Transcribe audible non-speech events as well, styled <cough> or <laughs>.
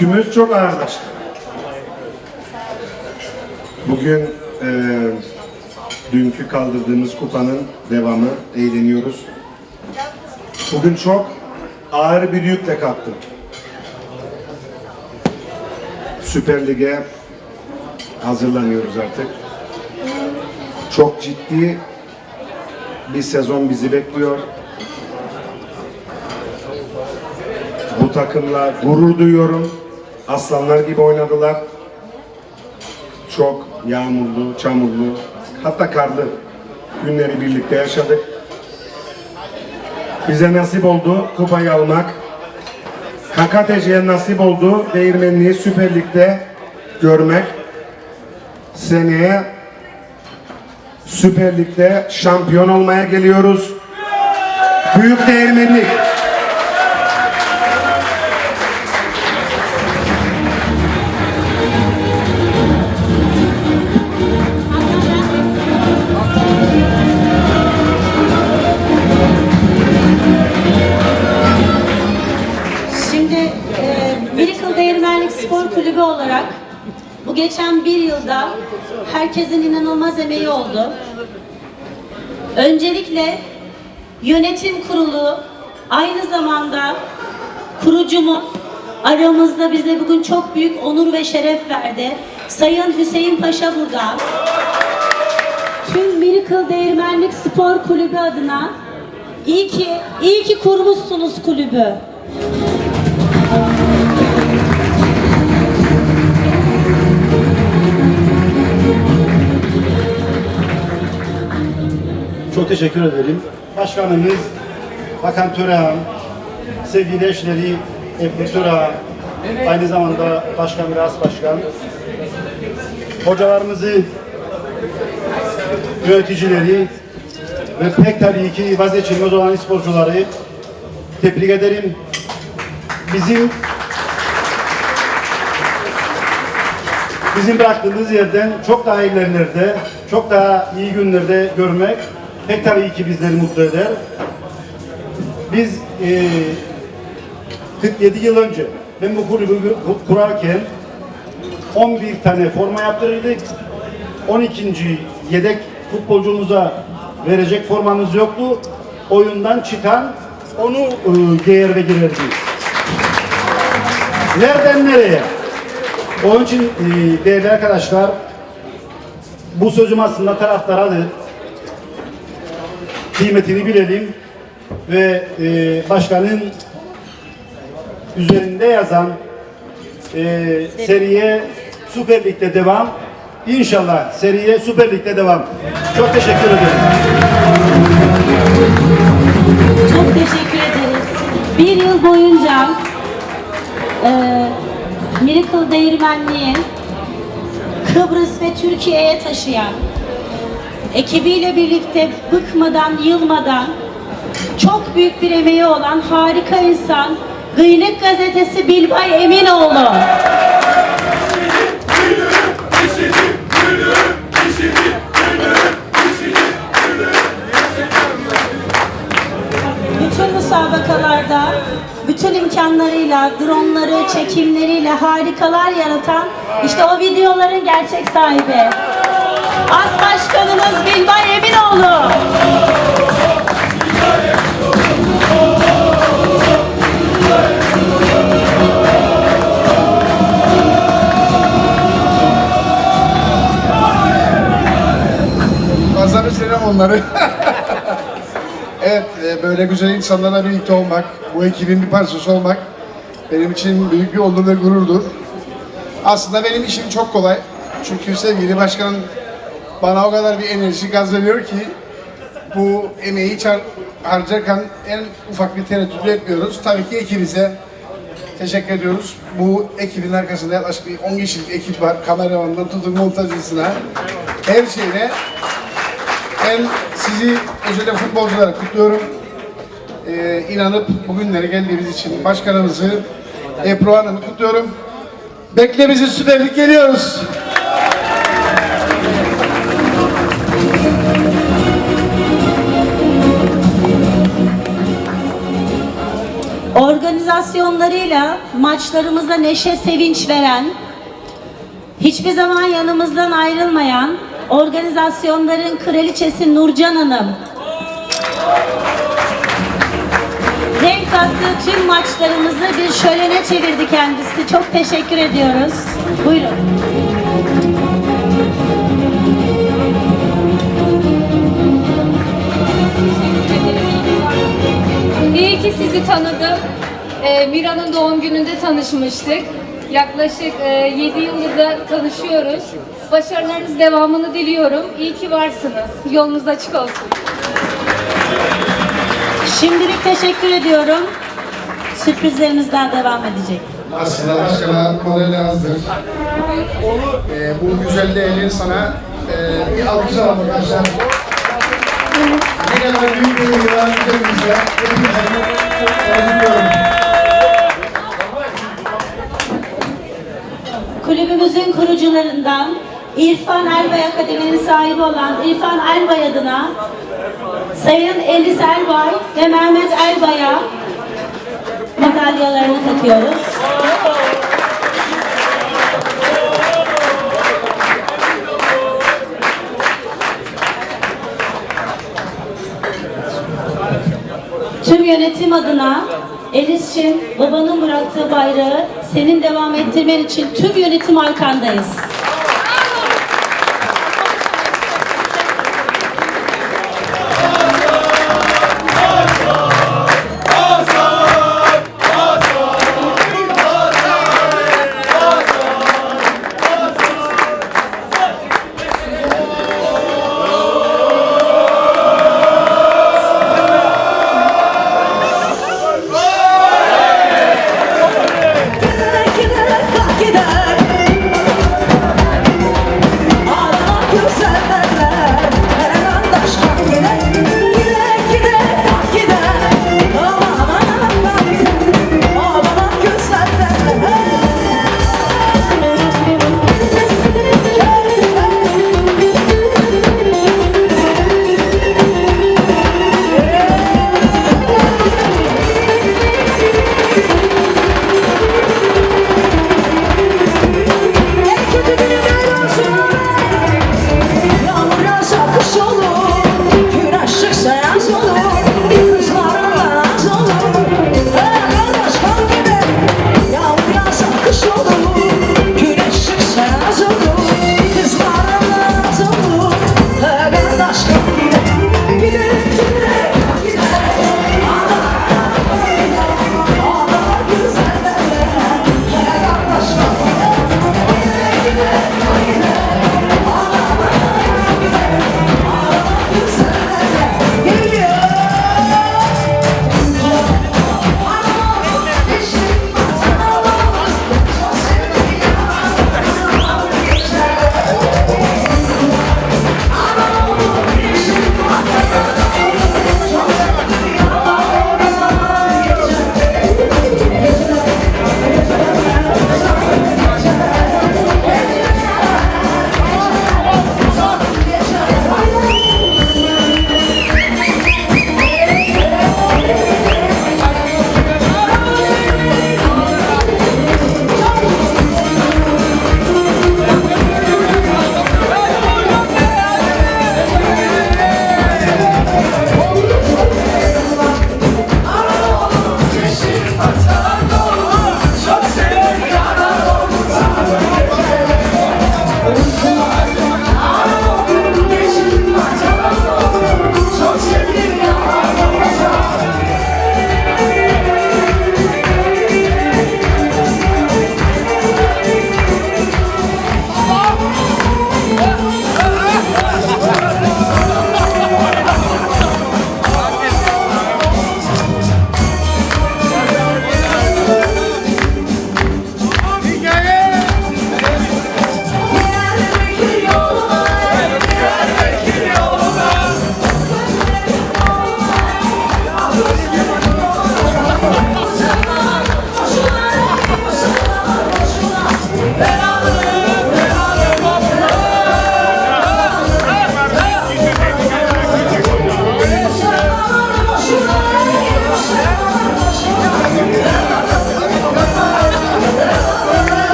Yükümüz çok ağırlaştı. Bugün e, dünkü kaldırdığımız kupanın devamı, eğleniyoruz. Bugün çok ağır bir yükle kalktım. Süper Lig'e hazırlanıyoruz artık. Çok ciddi bir sezon bizi bekliyor. Bu takımla gurur duyuyorum. Aslanlar gibi oynadılar. Çok yağmurlu, çamurlu, hatta karlı günleri birlikte yaşadık. Bize nasip oldu kupayı almak. KKTC'ye nasip oldu Değirmenli'yi Süper Lig'de görmek. Seneye Süper Lig'de şampiyon olmaya geliyoruz. Büyük Değirmenlik. Kulübü olarak bu geçen bir yılda herkesin inanılmaz emeği oldu. Öncelikle yönetim kurulu aynı zamanda kurucumuz aramızda bize bugün çok büyük onur ve şeref verdi. Sayın Hüseyin Paşa burada. Tüm Miracle Değirmenlik Spor Kulübü adına iyi ki iyi ki kurmuşsunuz kulübü. Çok teşekkür ederim. Başkanımız Hakan Törehan, sevgili eşleri Ebru Törehan, aynı zamanda Başkan ve As Başkan, hocalarımızı, yöneticileri ve pek tabii ki vazgeçilmez olan sporcuları tebrik ederim. Bizim bizim bıraktığımız yerden çok daha ilerilerde, çok daha iyi günlerde görmek pek tabii ki bizleri mutlu eder. Biz eee 47 yıl önce ben bu kulübü kur- kurarken 11 tane forma yaptırırdık. 12. yedek futbolcumuza verecek formamız yoktu. Oyundan çıkan onu eee, giyer ve girerdik. Nereden nereye? Onun için e, değerli arkadaşlar bu sözüm aslında taraftaradır. Kıymetini bilelim ve e, başkanın üzerinde yazan e, seriye Süper Lig'de devam. İnşallah seriye Süper Lig'de devam. Çok teşekkür ederim. Çok teşekkür ederiz. Bir yıl boyunca e, Miracle Değirmenliği Kıbrıs ve Türkiye'ye taşıyan ekibiyle birlikte bıkmadan, yılmadan çok büyük bir emeği olan harika insan Gıylık Gazetesi Bilbay Eminoğlu. bütün müsabakalarda bütün imkanlarıyla, dronları, çekimleriyle harikalar yaratan işte o videoların gerçek sahibi. As Başkanımız Bilbay Eminoğlu. Fazla bir selam onları. <laughs> evet, e, böyle güzel insanlarla birlikte olmak, bu ekibin bir parçası olmak benim için büyük bir onur ve gururdur. Aslında benim işim çok kolay. Çünkü sevgili başkanım bana o kadar bir enerji gaz veriyor ki bu emeği çar- harcarken en ufak bir tereddüt etmiyoruz. Tabii ki ekibimize teşekkür ediyoruz. Bu ekibin arkasında yaklaşık bir 10 kişilik ekip var. Kameramandan tutun montajcısına. Her şeyine ben sizi özellikle futbolculara kutluyorum. Ee, inanıp bugünlere geldiğimiz için başkanımızı, Ebru Hanım'ı kutluyorum. Bekle bizi Süper Lig geliyoruz. Organizasyonlarıyla maçlarımıza neşe, sevinç veren, hiçbir zaman yanımızdan ayrılmayan organizasyonların kraliçesi Nurcan Hanım. Renk kattığı tüm maçlarımızı bir şölene çevirdi kendisi. Çok teşekkür ediyoruz. Buyurun. İyi ki sizi tanıdım. Ee, Mira'nın doğum gününde tanışmıştık. Yaklaşık 7 yıldır da tanışıyoruz. Başarılarınız devamını diliyorum. İyi ki varsınız. Yolunuz açık olsun. Şimdilik teşekkür ediyorum. Sürprizlerimiz daha devam edecek. Aslında başkana modeli hazır. Ee, bu güzel değerli sana e, bir alkış alalım arkadaşlar. Ne kadar büyük bir yılan güzelimize. Hepinize Kulübümüzün kurucularından İrfan Elbay Akademi'nin sahibi olan İrfan Elbay adına Sayın Elis Elbay ve Mehmet Elbay'a madalyalarını takıyoruz. Tüm yönetim adına Elis'cim babanın bıraktığı bayrağı senin devam ettirmen için tüm yönetim arkandayız.